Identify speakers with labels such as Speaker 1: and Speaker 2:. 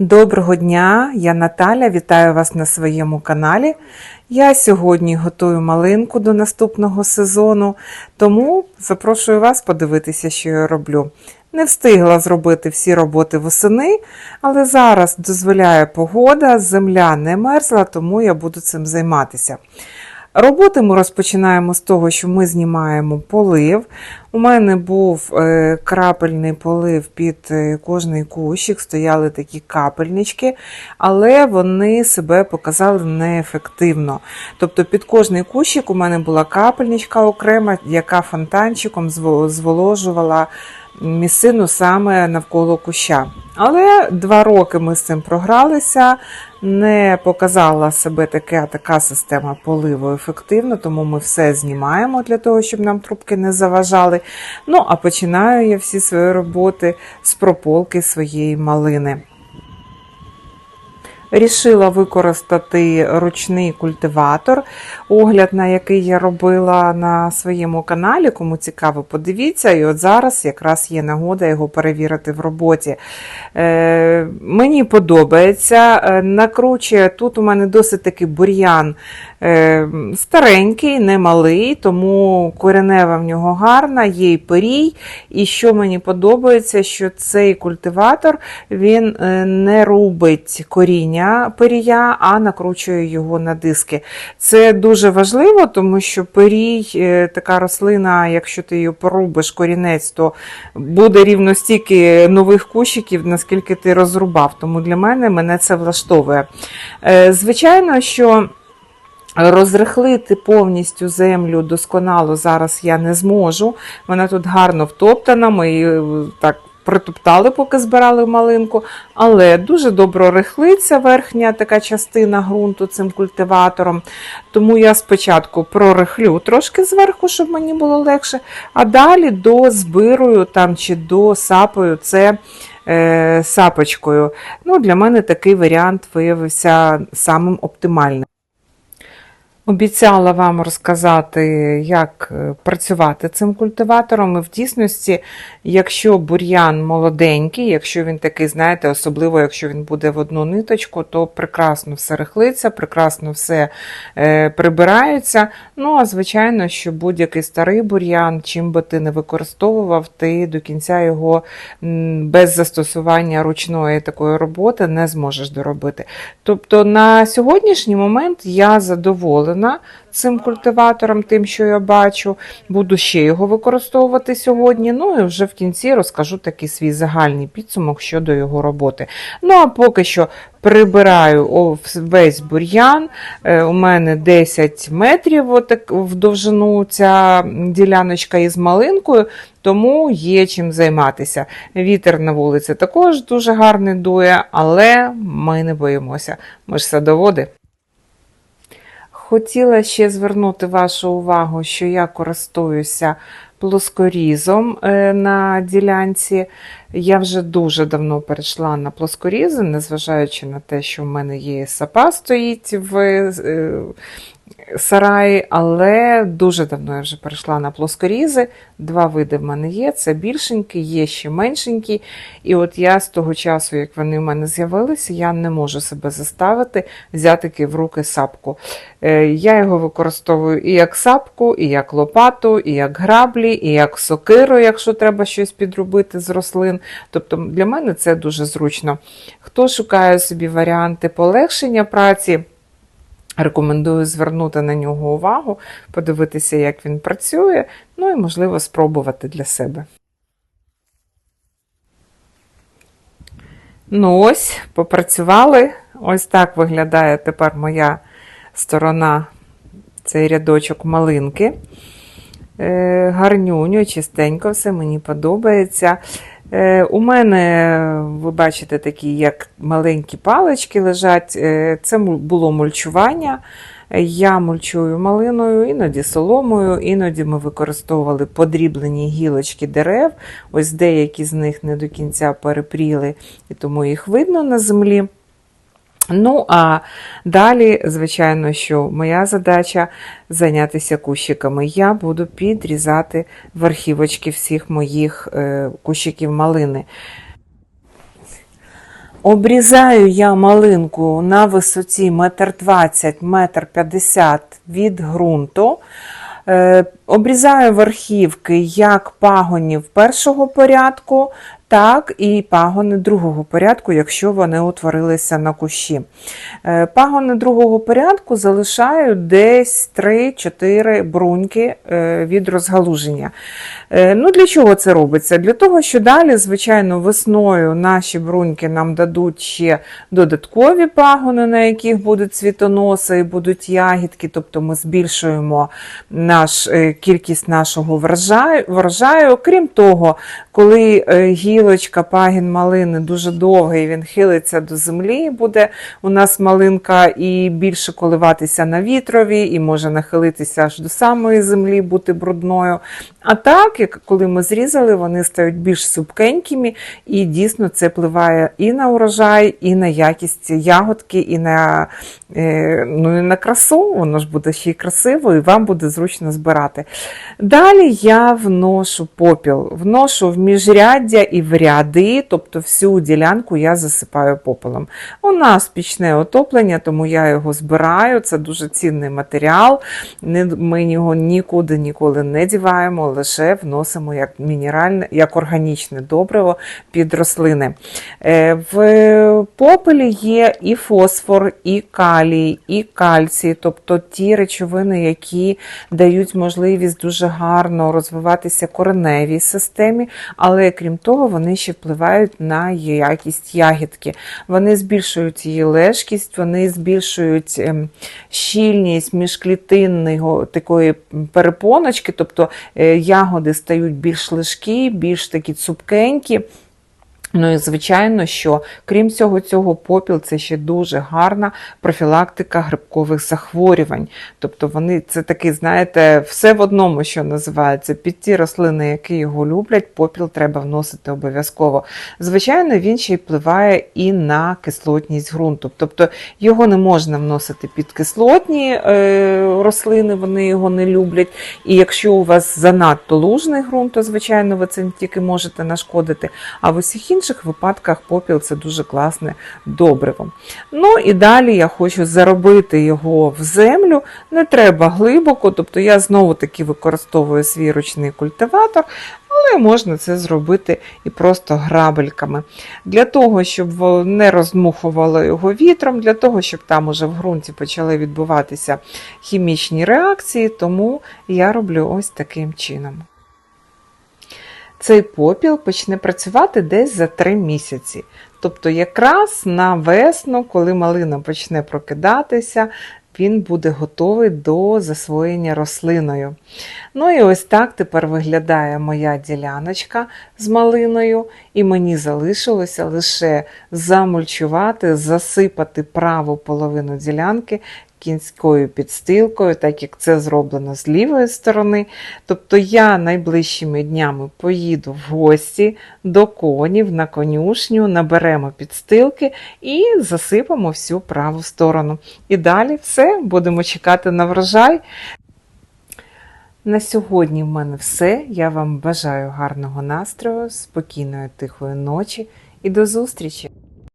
Speaker 1: Доброго дня, я Наталя, вітаю вас на своєму каналі. Я сьогодні готую малинку до наступного сезону, тому запрошую вас подивитися, що я роблю. Не встигла зробити всі роботи восени, але зараз дозволяє погода, земля не мерзла, тому я буду цим займатися. Роботи ми розпочинаємо з того, що ми знімаємо полив. У мене був е, крапельний полив під е, кожний кущик, стояли такі капельнички, але вони себе показали неефективно. Тобто під кожний кущик у мене була капельничка окрема, яка фонтанчиком зво- зволожувала місцину саме навколо куща. Але два роки ми з цим програлися, не показала себе така, така система поливу ефективно, тому ми все знімаємо для того, щоб нам трубки не заважали. Ну, а починаю я всі свої роботи з прополки своєї малини. Рішила використати ручний культиватор, огляд на який я робила на своєму каналі. Кому цікаво, подивіться. І от зараз якраз є нагода його перевірити в роботі. Е, мені подобається. Е, накручує, тут у мене досить такий бур'ян е, старенький, немалий, тому коренева в нього гарна, є й перій. І що мені подобається, що цей культиватор він е, не рубить коріння перія, а накручує його на диски. Це дуже важливо, тому що перій, е, така рослина, якщо ти її порубиш корінець, то буде рівно стільки нових кущиків, наскільки ти розрубав. Тому для мене мене це влаштовує. Звичайно, що. Розрихлити повністю землю досконало зараз я не зможу. Вона тут гарно втоптана. Ми її е, так притоптали, поки збирали малинку. Але дуже добре рихлиться верхня така частина ґрунту цим культиватором. Тому я спочатку прорихлю трошки зверху, щоб мені було легше, а далі дозбирую там чи досапаю це. е, Сапочкою. Ну, Для мене такий варіант виявився самим оптимальним. Обіцяла вам розказати, як е, працювати цим культиватором. І в дійсності, якщо бур'ян молоденький, якщо він такий, знаєте, особливо якщо він буде в одну ниточку, то прекрасно все рихлиться, прекрасно все е, прибирається. Ну, а звичайно, що будь-який старий бур'ян, чим би ти не використовував, ти до кінця його без застосування ручної такої роботи не зможеш доробити. Тобто на сьогоднішній момент я задоволена цим культиватором, тим, що я бачу. Буду ще його використовувати сьогодні. Ну і вже в кінці розкажу такий свій загальний підсумок щодо його роботи. Ну а поки що прибираю весь бур'ян. Е, У мене 10 метрів в довжину ця діляночка із малинкою, тому є чим займатися. Вітер на вулиці також дуже гарний дує, але ми не боїмося. Ми ж садоводи. Хотіла ще звернути вашу увагу, що я користуюся плоскорізом е, на ділянці. Я вже дуже давно перейшла на плоскорізи, незважаючи на те, що в мене є сапа стоїть в сараї, але дуже давно я вже перейшла на плоскорізи. Два види в мене є: це більшенький, є ще меншенький. І от я з того часу, як вони в мене з'явилися, я не можу себе заставити взяти в руки сапку. Е, Я його використовую і як сапку, і як лопату, і як граблі, і як сокиру, якщо треба щось підробити з рослин. Тобто для мене це дуже зручно. Хто шукає собі варіанти полегшення праці, Рекомендую звернути на нього увагу, подивитися, як він працює, ну і, можливо, спробувати для себе. Ну ось, попрацювали. Ось так виглядає тепер моя сторона, цей рядочок малинки. Е, гарнюню, чистенько, все мені подобається. Е, У мене, ви бачите, такі як маленькі палички лежать. Е, Це було мульчування. Я мульчую малиною, іноді соломою, іноді ми використовували подріблені гілочки дерев. Ось деякі з них не до кінця перепріли, і тому їх видно на землі. Ну, а далі, звичайно, що моя задача зайнятися кущиками. Я буду підрізати верхівочки всіх моїх е, кущиків малини. Обрізаю я малинку на висоті 1,20 метр 50 від ґрунту. Обрізаю верхівки як пагонів першого порядку, так і пагони другого порядку, якщо вони утворилися на кущі. Е, Пагони другого порядку залишаю десь 3-4 бруньки е, від розгалуження. Е, Ну, Для чого це робиться? Для того, що далі, звичайно, весною наші бруньки нам дадуть ще додаткові пагони, на яких будуть цвітоноси і будуть ягідки, тобто ми збільшуємо наш, кількість нашого врожаю. врожаю. Крім того, коли е, гілочка, пагін малини дуже довгий, він хилиться до землі, буде у нас малинка і більше коливатися на вітрові, і може нахилитися аж до самої землі, бути брудною. А так, як коли ми зрізали, вони стають більш супкенькими, і дійсно це впливає і на урожай, і на якість ягодки, і на, е, ну, і на красу. Воно ж буде ще й красиво, і вам буде зручно збирати. Далі я вношу попіл, вношу в міжряддя і в ряди, тобто всю ділянку я засипаю попелом. У нас пічне отоплення, тому я його збираю. Це дуже цінний матеріал. Ми його нікуди ніколи не діваємо, лише вносимо як мінеральне, як органічне добриво під рослини. Е, В попелі є і фосфор, і калій, і кальцій, тобто ті речовини, які дають можливість дуже гарно розвиватися кореневій системі, але крім того, вони ще впливають на якість ягідки. Вони збільшують її лежкість, вони збільшують ем, щільність міжклітинного такої перепоночки, тобто е, ягоди стають більш лежкі, більш такі цупкенькі. Ну і звичайно, що крім всього цього, попіл це ще дуже гарна профілактика грибкових захворювань. Тобто вони це такий, знаєте, все в одному, що називається. Під ті рослини, які його люблять, попіл треба вносити обов'язково. Звичайно, він ще й впливає і на кислотність ґрунту. Тобто його не можна вносити під кислотні е, рослини, вони його не люблять. І якщо у вас занадто лужний ґрунт, то звичайно ви цим тільки можете нашкодити. А в усіх інших випадках попіл це дуже класне добриво. Ну і далі я хочу заробити його в землю. Не треба глибоко, тобто я знову таки використовую свій ручний культиватор. Але можна це зробити і просто грабельками. Для того, щоб не роздмухувало його вітром, для того, щоб там уже в ґрунті почали відбуватися хімічні реакції, тому я роблю ось таким чином. Цей попіл почне працювати десь за 3 місяці. Тобто, якраз на весну, коли малина почне прокидатися, він буде готовий до засвоєння рослиною. Ну і ось так тепер виглядає моя діляночка з малиною, і мені залишилося лише замульчувати, засипати праву половину ділянки кінською підстилкою, так як це зроблено з лівої сторони. Тобто я найближчими днями поїду в гості до конів на конюшню, наберемо підстилки і засипемо всю праву сторону. І далі все, будемо чекати на врожай. На сьогодні в мене все. Я вам бажаю гарного настрою, спокійної тихої ночі і до зустрічі!